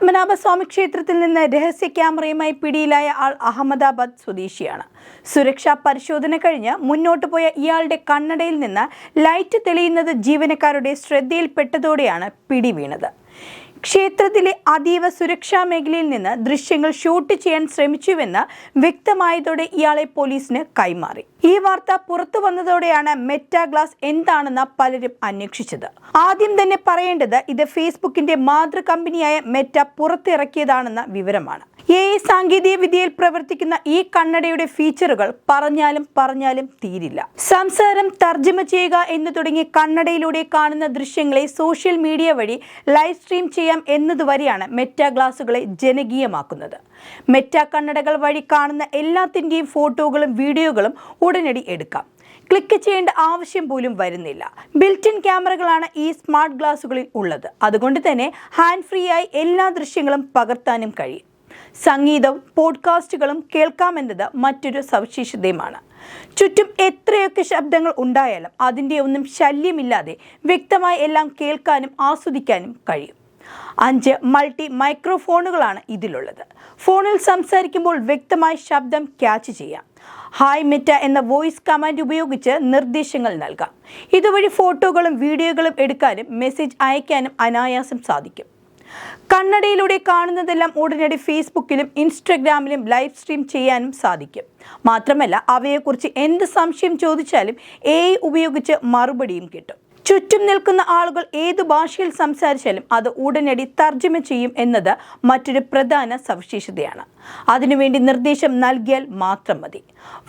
പത്മനാഭസ്വാമി ക്ഷേത്രത്തിൽ നിന്ന് രഹസ്യ ക്യാമറയുമായി പിടിയിലായ ആൾ അഹമ്മദാബാദ് സ്വദേശിയാണ്. സുരക്ഷാ പരിശോധന കഴിഞ്ഞ് മുന്നോട്ട് പോയ ഇയാളുടെ കണ്ണടയിൽ നിന്ന് ലൈറ്റ് തെളിയുന്നത് ജീവനക്കാരുടെ ശ്രദ്ധയിൽപ്പെട്ടതോടെയാണ് പിടി വീണത് ക്ഷേത്രത്തിലെ അതീവ സുരക്ഷാ മേഖലയിൽ നിന്ന് ദൃശ്യങ്ങൾ ഷൂട്ട് ചെയ്യാൻ ശ്രമിച്ചുവെന്ന് വ്യക്തമായതോടെ ഇയാളെ പോലീസിന് കൈമാറി. ഈ വാർത്ത പുറത്തു വന്നതോടെയാണ് മെറ്റാ ഗ്ലാസ് എന്താണെന്ന് പലരും അന്വേഷിച്ചത്. ആദ്യം തന്നെ പറയേണ്ടത് ഇത് ഫേസ്ബുക്കിന്റെ മാതൃ കമ്പനിയായ മെറ്റ പുറത്തിറക്കിയതാണെന്ന വിവരമാണ്. എ ഐ സാങ്കേതിക വിദ്യയിൽ പ്രവർത്തിക്കുന്ന ഈ കണ്ണടയുടെ ഫീച്ചറുകൾ പറഞ്ഞാലും പറഞ്ഞാലും തീരില്ല. സംസാരം തർജമ ചെയ്യുക എന്ന് തുടങ്ങി കണ്ണടയിലൂടെ കാണുന്ന ദൃശ്യങ്ങളെ സോഷ്യൽ മീഡിയ വഴി ലൈവ് സ്ട്രീം ചെയ്യാം എന്നതുവരെയാണ് മെറ്റ ഗ്ലാസുകളെ ജനകീയമാക്കുന്നത്. മെറ്റ കണ്ണടകൾ വഴി കാണുന്ന എല്ലാത്തിന്റെയും ഫോട്ടോകളും വീഡിയോകളും ഉടനടി എടുക്കാം. ക്ലിക്ക് ചെയ്യേണ്ട ആവശ്യം പോലും വരുന്നില്ല. ബിൽറ്റിൻ ക്യാമറകളാണ് ഈ സ്മാർട്ട് ഗ്ലാസുകളിൽ ഉള്ളത്. അതുകൊണ്ട് തന്നെ ഹാൻഡ് ഫ്രീ ആയി എല്ലാ ദൃശ്യങ്ങളും പകർത്താനും കഴിയും. സംഗീതവും പോഡ്കാസ്റ്റുകളും കേൾക്കാമെന്നത് മറ്റൊരു സവിശേഷതയുമാണ്. ചുറ്റും എത്രയൊക്കെ ശബ്ദങ്ങൾ ഉണ്ടായാലും അതിന്റെ ഒന്നും ശല്യമില്ലാതെ വ്യക്തമായി എല്ലാം കേൾക്കാനും ആസ്വദിക്കാനും കഴിയും. അഞ്ച് മൾട്ടി മൈക്രോഫോണുകളാണ് ഇതിലുള്ളത്. ഫോണിൽ സംസാരിക്കുമ്പോൾ വ്യക്തമായി ശബ്ദം ക്യാച്ച് ചെയ്യാം. ഹായ് മെറ്റ എന്ന വോയിസ് കമാൻഡ് ഉപയോഗിച്ച് നിർദ്ദേശങ്ങൾ നൽകാം. ഇതുവഴി ഫോട്ടോകളും വീഡിയോകളും എടുക്കാനും മെസ്സേജ് അയക്കാനും അനായാസം സാധിക്കും. കണ്ണടയിലൂടെ കാണുന്നതെല്ലാം ഉടനടി ഫേസ്ബുക്കിലും ഇൻസ്റ്റഗ്രാമിലും ലൈവ് സ്ട്രീം ചെയ്യാനും സാധിക്കും. മാത്രമല്ല അവയെക്കുറിച്ച് എന്ത് സംശയം ചോദിച്ചാലും എ ഉപയോഗിച്ച് മറുപടിയും കിട്ടും. ചുറ്റും നിൽക്കുന്ന ആളുകൾ ഏത് ഭാഷയിൽ സംസാരിച്ചാലും അത് ഉടനടി തർജമ ചെയ്യും എന്നത് മറ്റൊരു പ്രധാന സവിശേഷതയാണ്. അതിനുവേണ്ടി നിർദ്ദേശം നൽകിയാൽ മാത്രം മതി.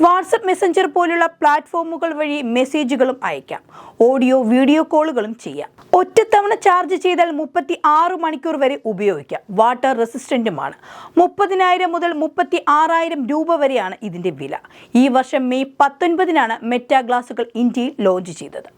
വാട്സപ്പ് മെസ്സഞ്ചർ പോലുള്ള പ്ലാറ്റ്ഫോമുകൾ വഴി മെസ്സേജുകളും അയക്കാം. ഓഡിയോ വീഡിയോ കോളുകളും ചെയ്യാം. ഒറ്റത്തവണ ചാർജ് ചെയ്താൽ മുപ്പത്തി ആറ് മണിക്കൂർ വരെ ഉപയോഗിക്കാം. വാട്ടർ റെസിസ്റ്റന്റുമാണ്. മുപ്പതിനായിരം മുതൽ മുപ്പത്തി ആറായിരം രൂപ വരെയാണ് ഇതിന്റെ വില. ഈ വർഷം മെയ് പത്തൊൻപതിനാണ് മെറ്റാ ഗ്ലാസുകൾ ഇന്ത്യയിൽ ലോഞ്ച് ചെയ്തത്.